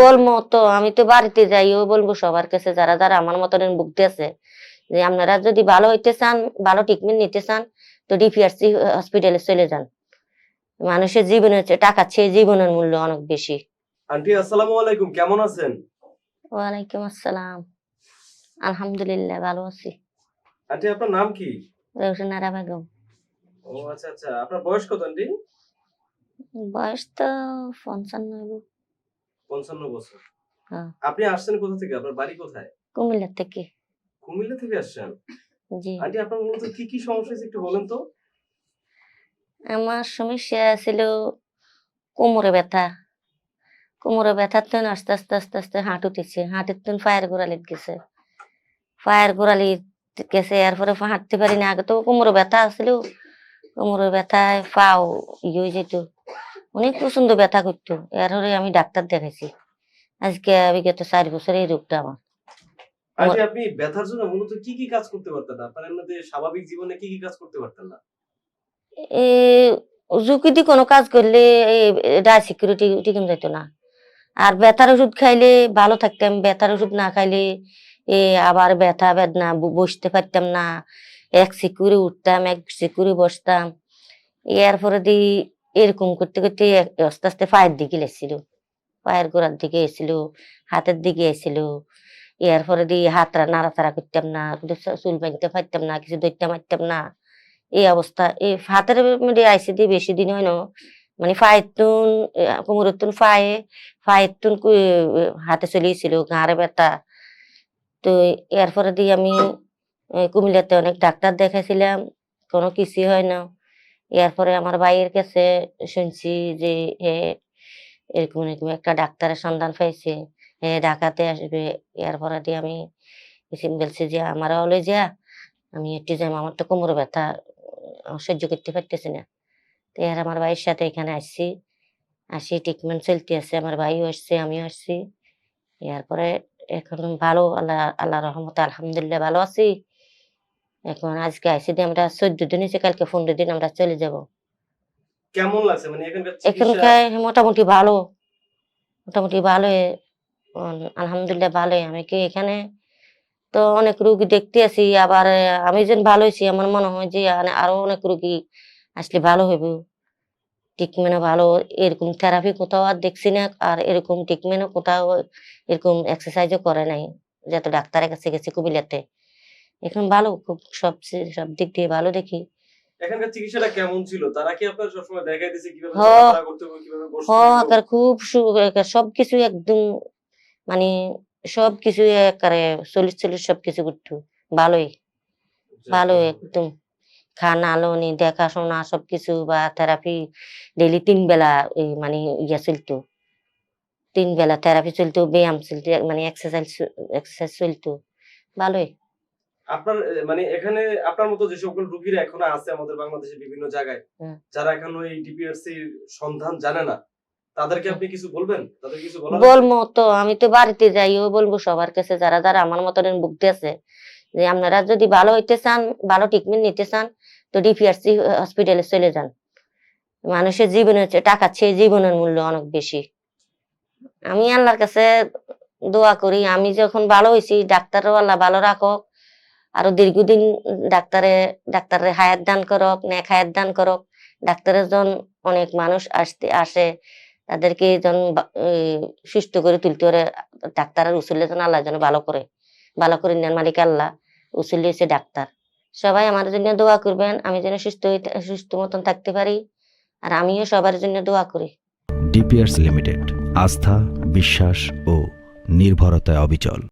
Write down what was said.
বলব তো আমি তো বাড়িতে যাইও বলব সবার কাছে যারা যারা আমার মতন ভুগতে আছে যে আপনারা যদি ভালো হইতে চান ভালো ট্রিটমেন্ট নিতে চান তো ডিপিআরসি হসপিটালে চলে যান। মানুষের জীবনের টাকা চেয়ে জীবনের মূল্য অনেক বেশি। আন্টি আসসালামু আলাইকুম কেমন আছেন? ওয়ালাইকুম আসসালাম। আলহামদুলিল্লাহ ভালো আছি। আন্টি আপনার নাম কি? রৌশনারা বেগম। ও আচ্ছা আচ্ছা আপনার বয়স কত আন্টি বয়স তো পঞ্চান্ন। পঞ্চান্ন বছর। হ্যাঁ। আপনি আসছেন কোথা থেকে? আপনার বাড়ি কোথায়? কুমিল্লা থেকে। কুমিল্লা থেকে আসছেন? জি। আন্টি আপনার মূলত কি কি সমস্যা একটু বলেন তো। আমার সমস্যা ছিল কোমরে ব্যথা। কোমরে ব্যথার তো আস্তে আস্তে আস্তে আস্তে হাঁটুতেছে হাঁটুর তো পায়ের গোড়ালি গেছে। পায়ের গোড়ালি গেছে এরপরে হাঁটতে পারি না আগে তো কোমরে ব্যথা আসছিল কোমরে ব্যথায় পাও ইয়ে যেত। অনেক প্রচণ্ড ব্যথা করতো। এরপরে আমি ডাক্তার দেখাইছি। আজকে বিগত চার বছর এই রোগটা আমার। আন্টি আপনি ব্যথার জন্য মূলত কি কি কাজ করতে পারতেন? না আপনার এমনিতে স্বাভাবিক জীবনে কি কি কাজ করতে পারতেন না? এ ঝুঁকিতে কোনো কাজ করলে সিকিউরিটি টিকেন যেত না। আর ব্যথার ওষুধ খাইলে ভালো থাকতাম। ব্যথার ওষুধ না খাইলে এ আবার ব্যথা বেদনা বসতে পারতাম না। এক সিকুরে উঠতাম এক সিকুরে বসতাম। এরপরে দি এরকম করতে করতে আস্তে আস্তে পায়ের দিকে লেছিল পায়ের গোড়ার দিকে এসেছিল, হাতের দিকে এসেছিল। এরপরে দি হাতরা নাড়াচাড়া করতাম না কিছু চুল বাঁধতে পারতাম না, কিছু দৈত্যা মারতাম না। এই অবস্থা এই হাতের মধ্যে আইসি দিয়ে বেশি দিন হয় না। মানে ফায়ের তুন কোমরের তুন ফায়ে তুন হাতে চলিয়েছিল ঘাড়ে ব্যথা। তো এরপরে দিয়ে আমি কুমিল্লাতে অনেক ডাক্তার দেখাইছিলাম, কোনো কিছুই হয় না। এরপরে আমার ভাইয়ের কাছে শুনছি যে হে এরকম এরকম একটা ডাক্তারের সন্ধান পাইছে হে ঢাকাতে আসবে। এরপরে দিয়ে আমি বলছি যে, আমার হলে যা আমি একটু যাই, আমার তো কোমরে ব্যথা সহ্য করতে পারতেছি না। তো এর আমার ভাইয়ের সাথে এখানে আসছি, আসি ট্রিটমেন্ট চলতে আছে আমার ভাইও আসছে, আমিও আসছি। এরপরে এখন ভালো, আল্লাহ আল্লাহ রহমতে আলহামদুলিল্লাহ ভালো আছি। এখন আজকে আসি দিয়ে আমরা চোদ্দ দিন হয়েছে কালকে পনেরো দিন আমরা চলে যাব। কেমন লাগছে? মানে এখানকার মোটামুটি ভালো। মোটামুটি উম, আলহামদুলিল্লাহ ভালোই। আমি কি এখানে তো অনেক রুগী দেখতে আছি আবার আমি যেন ভালো হয়েছি আমার মনে হয় যে আরও অনেক রুগী আসলে ভালো হইব। ট্রিটমেন্টও ভালো এরকম থেরাপি কোথাও আর দেখছি না আর এরকম ট্রিটমেন্টও কোথাও এরকম এক্সারসাইজও করে নাই যত ডাক্তারের কাছে গেছি কুমিল্লাতে। এখন ভালো খুব সব সব দিক দিয়ে ভালো দেখি। এখানকার চিকিৎসাটা কেমন ছিল? তারা কি আপনার সবসময় দেখাই দিয়েছে কীভাবে হ্যাঁ। করতে হবে কীভাবে বসতে হ হবে? একার খুব সব কিছু একদম মানে সব কিছু একারে চল্লিশ চল্লিশ সব করতো। ভালোই ভালো একদম। খানা লোনি দেখাশোনা সবকিছু বা থেরাপি ডেইলি তিন বেলা মানে ইয়ে চলতো। তিন বেলা থেরাপি চলতো ব্যায়াম চলতো মানে এক্সারসাইজ এক্সারসাইজ চলতো। ভালোই। আপনার মানে এখানে আপনার মতো যে সকল রোগীরা এখনও আছে আমাদের বাংলাদেশের বিভিন্ন জায়গায় যারা এখনও এই ডিপিআরসি সন্ধান জানে না তাদেরকে আপনি কিছু বলবেন? তাদের কিছু বলব তো আমি তো বাড়িতে যাইও বলব সবার কাছে যারা যারা আমার মতন ভুগতে আছে যে আপনারা যদি ভালো হইতে চান ভালো ট্রিটমেন্ট নিতে চান তো ডিপিআরসি হসপিটালে চলে যান। মানুষের জীবনের টাকা চেয়ে জীবনের মূল্য অনেক বেশি। আমি আল্লাহর কাছে দোয়া করি আমি যখন ভালো হয়েছি ডাক্তারও আল্লাহ ভালো রাখক আরও দীর্ঘদিন ডাক্তারে ডাক্তারের হায়াত দান করক নেক হায়াত দান করক। ডাক্তারের জন অনেক মানুষ আসতে, আসে, তাদেরকে যেন সুস্থ করে তুলতে পারে ডাক্তারের উসুলে যেন আল্লাহ যেন ভালো করে ভালো করে নেন মালিক আল্লাহ, উসুলে হচ্ছে ডাক্তার। সবাই আমার জন্য দোয়া করবেন, আমি যেন সুস্থ সুস্থ মতন থাকতে পারি, আর আমিও সবার জন্য দোয়া করি। ডিপিয়ার্স লিমিটেড, আস্থা, বিশ্বাস ও নির্ভরতায় অবিচল।